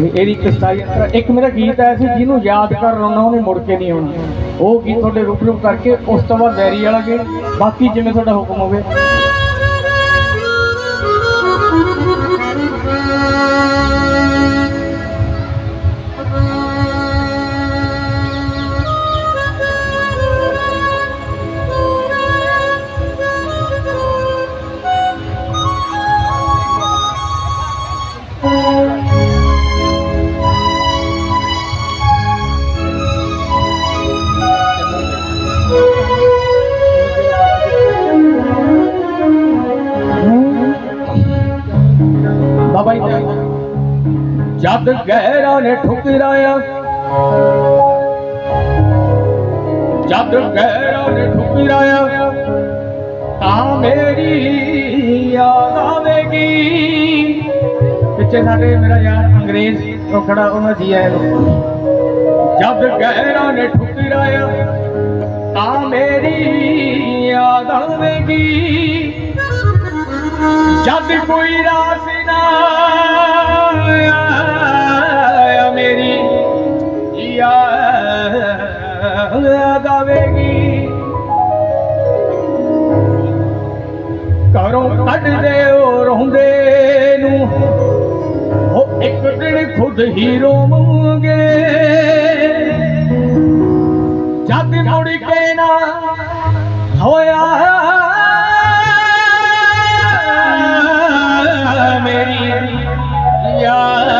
ਤੇ ਇਹਦੀ ਕਸਾਈ ਇੱਕ ਮੇਰਾ ਗੀਤ ਆਇਆ ਸੀ, ਜਿਹਨੂੰ ਯਾਦ ਕਰ ਰੋਣਾ ਉਹਨੇ ਮੁੜ ਕੇ ਨਹੀਂ ਆਉਣਾ। ਉਹ ਗੀਤ ਤੁਹਾਡੇ ਰੂਬਰੂ ਕਰਕੇ ਉਸ ਤੋਂ ਬਾਅਦ ਵੈਰੀ ਵਾਲਾ ਗੀਤ ਬਾਕੀ ਜਿਵੇਂ ਤੁਹਾਡਾ ਹੁਕਮ ਹੋਵੇ। ਜਦ ਗਹਿਰਾ ਨੇ ਠੁਕਰਾਇਆ, ਜਦ ਗਹਿਰਾ ਨੇ ਠੁਕਰਾਇਆ, ਤਾਂ ਮੇਰੀ ਯਾਦ ਆਵੇਗੀ। ਪਿੱਛੇ ਸਾਡੇ ਮੇਰਾ ਯਾਰ ਅੰਗਰੇਜ਼, ਉਹ ਖੜਾ, ਉਹਨਾਂ ਜੀ ਹੈ ਜਦ ਗਹਿਰਾ ਨੇ ਠੁਕਰਾਇਆ, ਤਾਂ ਮੇਰੀ ਯਾਦ ਆਵੇਗੀ। ਜਦ ਕੋਈ ਰਾਸ ਨਾ ਘਰੋਂ ਕੱਢਦੇ ਉਹ ਰੋਂਦੇ ਨੂੰ, ਉਹ ਇੱਕ ਦਿਨ ਖੁਦ ਹੀ ਰੋਵਾਂਗੇ ਜਦ ਮੁੜ ਕੇ ਨਾ ਹੋਇਆ, ਮੇਰੀ ਯਾਰ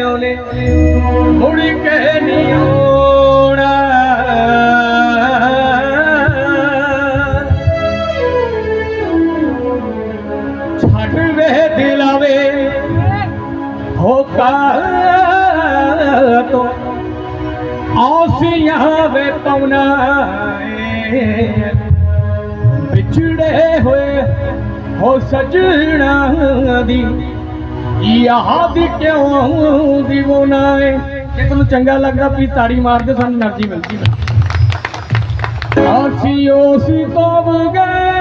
ਉਹਨੇ ਉਹਨੇ ਮੁੜ ਕੇ ਨਹੀਂ ਆਉਣਾ। ਛੱਡ ਵੇ ਦਿਲਾਵੇ ਹੋ ਕਾ ਤੋ। ਆਸੀਆਂ ਵੇ ਪਉਣਾ ਵਿਛੜੇ ਹੋਏ ਹੋ ਸਜਣਾ ਦੀ ਯਹਾਂ ਦੀ ਕਿਉਂ دیਵਾਨਾ ਏ ਜੇ ਤੁਹਾਨੂੰ ਚੰਗਾ ਲੱਗਦਾ ਵੀ ਤਾੜੀ ਮਾਰਦੇ, ਸਾਨੂੰ એનર્ਜੀ ਮਿਲਦੀ ਹੈ। ਆਸੀ ਓਸੀ ਤੋਂ ਬਗੈਰ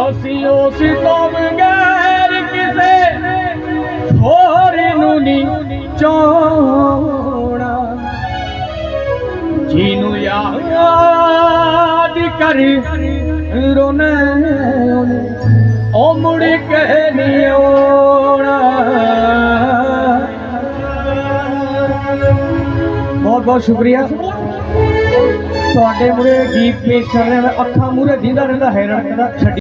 ਅਸੀਂ ਉਸ ਤੋਂ ਬਗੈਰ ਕਿਸੇ ਹੋਰ ਨੂੰ ਨਹੀਂ ਚਾਹ ਜਿਹਨੂੰ ਯਾਦ ਕਰ ਰੋਣੇ ਉਹਨੇ ਉਹ ਮੁੜ ਕੇ ਨਹੀਂ ਆਉਣਾ ਬਹੁਤ ਬਹੁਤ ਸ਼ੁਕਰੀਆ ਤੁਹਾਡੇ ਮੂਰੇ ਗੀਤ ਪੇਸ਼ ਕਰ ਰਿਹਾ ਮੈਂ ਅੱਖਾਂ ਮੂਰੇ ਦਿੰਦਾ ਰਹਿੰਦਾ ਹੈਰਾਨ ਕਹਿੰਦਾ ਛੱਡੀ